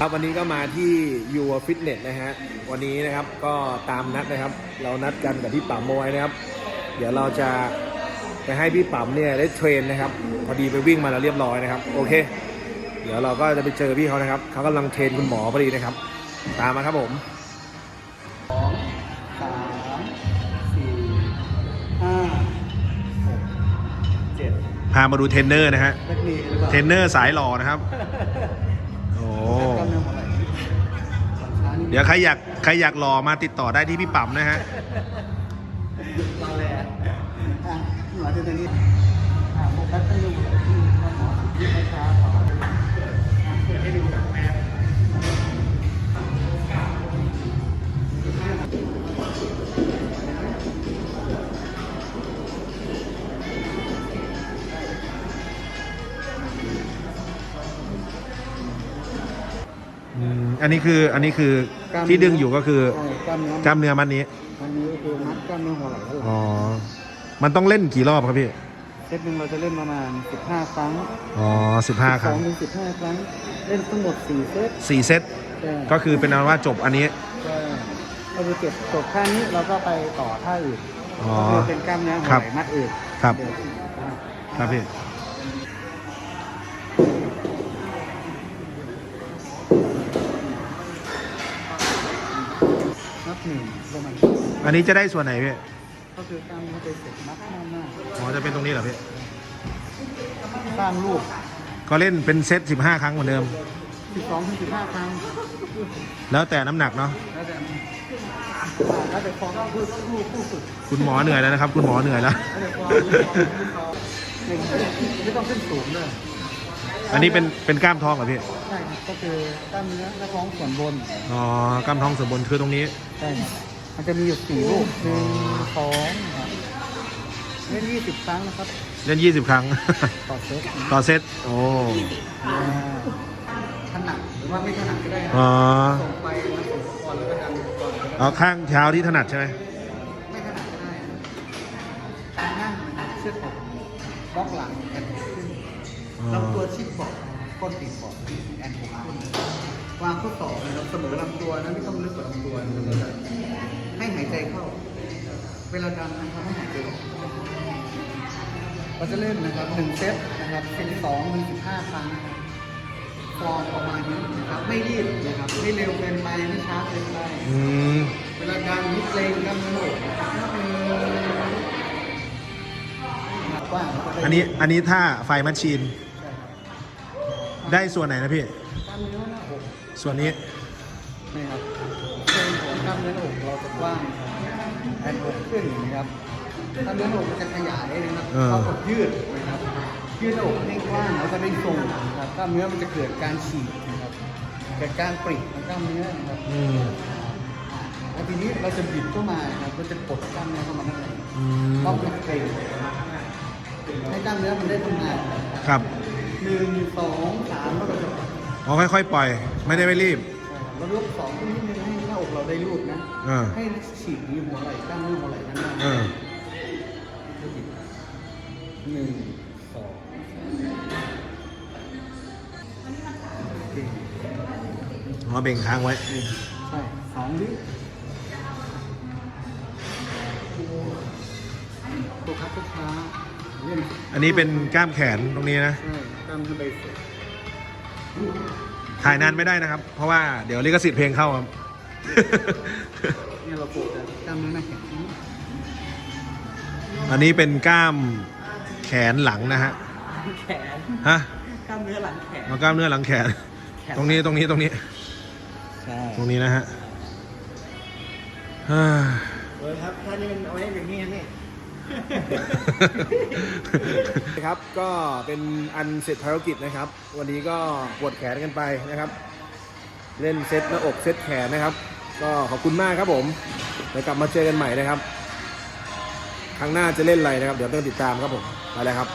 ครับวันนี้ก็มาที่ยูฟิตเนสนะฮะวันนี้นะครับก็ตามนัดนะครับ เรานัดกันกับพี่ปั๊มเอาไว้นะครับ เดี๋ยวเราจะไปให้พี่ปั๊มเนี่ยได้เทรนนะครับ พอดีไปวิ่งมาแล้วเรียบร้อยนะครับ โอเค เดี๋ยวเราก็จะไปเจอพี่เขานะครับเขากำลังเทรนคุณหมอพอดีนะครับ ตามมาครับผมสองสามสี่ห้าหกเจ็ดพามาดูเทรนเนอร์นะฮะเทคนิคหรือเปล่าเทรนเนอร์สายหล่อนะครับ เดี๋ยวใครอยากใครอยากหล่อมาติดต่อได้ที่พี่ปั๊มนะฮะ เราแหละอะหมอเทนนี้ อืมอันนี้คืออันนี้คือที่ดึงอยู่ก็คือใช่กล้ามเนื้อกล้ามเนื้อมัดนี้ อันนี้ก็คือมัดกล้ามเนื้อหัวไหล่และหลังอ๋อ มันต้องเล่นกี่รอบครับพี่ เซตหนึ่งเราจะเล่นประมาณ 15 ครั้งอ๋อสิบห้าครั้ง2ถึง15 ครั้ง เล่นทั้งหมด 4 เซตสี่เซตใช่ก็คือเป็นอันว่าจบอันนี้ใช่ก็คือเก็บจบท่านี้เราก็ไปต่อท่าอื่นอ๋อก็คือเป็นกล้ามเนื้อหัวครับไหล่มัดอื่นครับ เดี๋ยวอะครับพี่ นับหนึ่งลงมาอันนี้จะได้ส่วนไหนพี่ก็คือกล้ามเนื้อไปเสร็จมัดหน้าหน้าอ๋อจะเป็นตรงนี้เหรอพี่ สร้างรูปก็เล่นเป็นเซตสิบห้าครั้งเหมือนเดิม 12ถึง15ครั้งแล้วแต่น้ำหนักเนาะ แล้วแต่อ่าแล้วแต่ความผู้ผู้ผู้ฝึกคุณหมอเหนื่อยแล้วนะครับ คุณหมอเหนื่อยแล้ว แล้วแต่ความหนึ่งไม่ต้องขึ้นสูงเลย อันนี้เป็นเป็นกล้ามท้องเหรอพี่ ใช่ครับก็คือกล้ามเนื้อและท้องส่วนบนอ๋อกล้ามท้องส่วนบนคือตรงนี้ ใช่มันจะมีอยู่สี่ลูกหนึ่งสองครับเล่นยี่สิบครั้งนะครับเล่นยี่สิบครั้ง ต่อเซตต่อเซต โอ้ อ่าถนัดหรือว่าไม่ถนัดก็ได้นะอ๋อ ส่งไปนะส่งก่อนแล้วก็ดันก่อนแล้วก็เอาข้างเท้าที่ถนัดใช่ไหมไม่ถนัดก็ได้นะการนั่งนะครับเชือกอกบล็อกหลัง ลำตัวชิดเบาะก้นติดเบาะแอนอกขึ้นวางข้อศอกนะครับเสมอลำตัวนะไม่ต้องลึกกว่าลำตัวนะครับให้หายใจเข้า เวลาดันนะครับให้หายใจออกเราจะเล่นนะครับหนึ่งเซตนะครับเป็นสองถึงสิบห้าครั้งนะครับฟอร์มประมาณนี้นะครับไม่รีบนะครับไม่เร็วเกินไปไม่ช้าเกินไปอืมเวลาดันนิดเกรงกล้ามเนื้ออกนะครับกว้างแล้วก็ได้อันนี้อันนี้ถ้าไฟแมชชีนใช่ครับ ได้ส่วนไหนนะพี่ กล้ามเนื้อหน้าอกส่วนนี้นี่ครับเส้นของกล้ามเนื้อหน้าอกเราจะกว้างแอนอกขึ้นนะครับกล้ามเนื้อหน้าอกมันจะขยายนะครับเออเข้ากับยืดนะครับยืดหน้าอกให้กว้างแล้วก็ได้ทรงนะครับกล้ามเนื้อมันจะเกิดการฉีกนะครับเกิดการปริของกล้ามเนื้อนะครับอืมแล้วทีนี้เราจะบิดเข้ามานะครับเราจะกดกล้ามเนื้อเข้ามาข้างในอืมต้องเป็นเกรงให้กล้ามเนื้อมันได้ทำงานครับ หนึ่งสองสามแล้วเราจะปล่อยอ๋อค่อยๆปล่อย ไม่ได้ไม่รีบเรายกสองขึ้นนิดนึงให้หน้าอกเราได้รูปนะเออให้ฉีกนิ้วหัวไหล่กล้ามเนื้อหัวไหล่ด้านหน้าเออหนึ่งสองโอเคอ๋อเบ่งค้างไว้ ใช่สองวิตัวครับช้าๆ เล่นอันนี้เป็นกล้ามแขนตรงนี้นะ ใช่กล้ามเนื้อใบเสร็จถ่ายนานไม่ได้นะครับ เพราะว่าเดี๋ยวลิขสิทธิ์เพลงเข้าครับ เนี่ยเราปลูกแต่กล้ามเนื้อหน้าแขนอันนี้เป็นกล้ามแขนหลังนะฮะ แขนฮะกล้ามเนื้อหลังแขน มากล้ามเนื้อหลังแขนตรงนี้ตรงนี้ตรงนี้ ใช่ตรงนี้นะฮะฮ่า เลยครับถ้านี่มันเอาไว้อย่างนี้นี่ ครับ ก็เป็นอันเสร็จภารกิจนะครับ วันนี้ก็ปวดแขนกันไปนะครับ เล่นเซตหน้าอกเซตแขนนะครับ ก็ขอบคุณมากครับผมเดี๋ยวกลับมาเจอกันใหม่นะครับ ครั้งหน้าจะเล่นอะไรนะครับ เดี๋ยวต้องติดตามครับผม ไปแล้วครับ